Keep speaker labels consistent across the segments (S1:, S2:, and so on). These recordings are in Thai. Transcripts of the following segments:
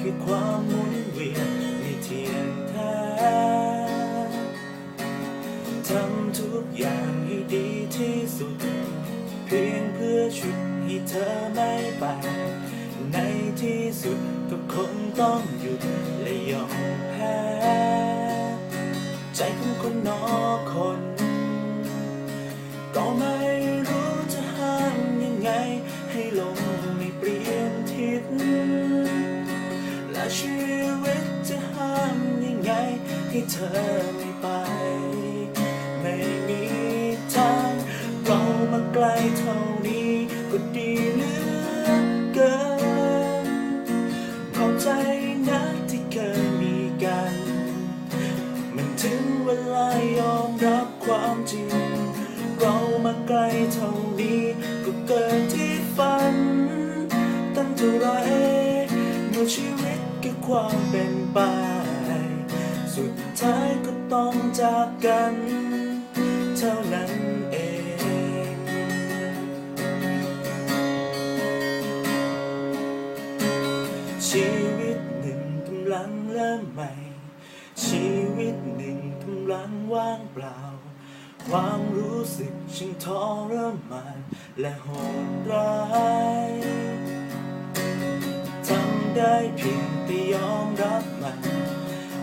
S1: คือความหมุนเวียนไม่เที่ยงแท้ทำทุกอย่างให้ดีที่สุด เพียงเพื่อชุดให้เธอไม่ไป ในที่สุดก็คงต้องหยุดและยอมแพ้ใจของคนนอกคนก็ไม่รู้จะห้ามยังไง ให้ลงไม่เปลี่ยนทิศ ชีวิตจะห้ามยังไงให้เธอไม่ไป ไม่มีทางเรามาไกลเท่านี้ก็ดีเหลือเกินขอบใจนะที่เคยมีกัน มันถึงเวลายอมรับความจริง เรามาไกลเท่านี้ก็เกินที่ฝัน ตั้งเท่าไร เมื่อชีวิตคือความเป็นไป สุดท้ายก็ต้องจากกัน เท่านั้นเอง ชีวิตหนึ่งกำลังเริ่มใหม่ ชีวิตหนึ่งกำลังว่างเปล่า ความรู้สึกช่างทรมานและโหดร้าย ได้เพียงแต่ยอมรับมัน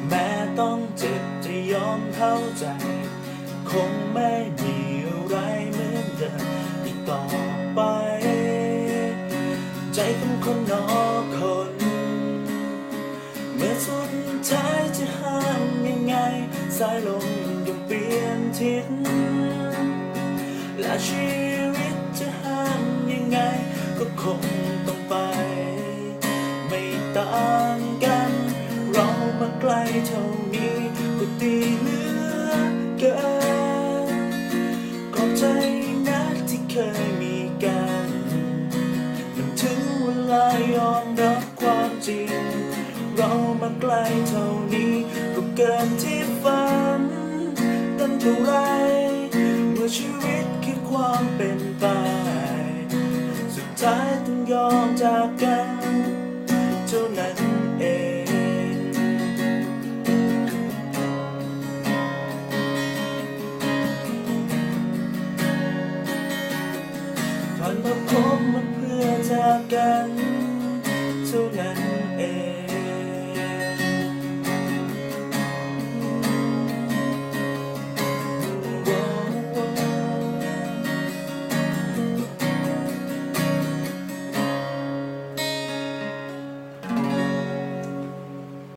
S1: แม้ต้องเจ็บจะยอมเข้าใจ คงไม่มีอะไรเหมือนเดิมอีกต่อไป ใจของคนนอกคน เมื่อสุดท้ายจะห้ามยังไง สายลมยังเปลี่ยนทิศและชีวิตจะห้ามยังไง ก็คง จริง เรามาไกลเท่านี้ก็เกินที่ฝันตั้งเท่าไรเมื่อชีวิตคือความเป็นไป สุดท้ายต้องยอมจากกันเท่านั้นเองผ่านมาพบมาเพื่อจากกันเท่านั้น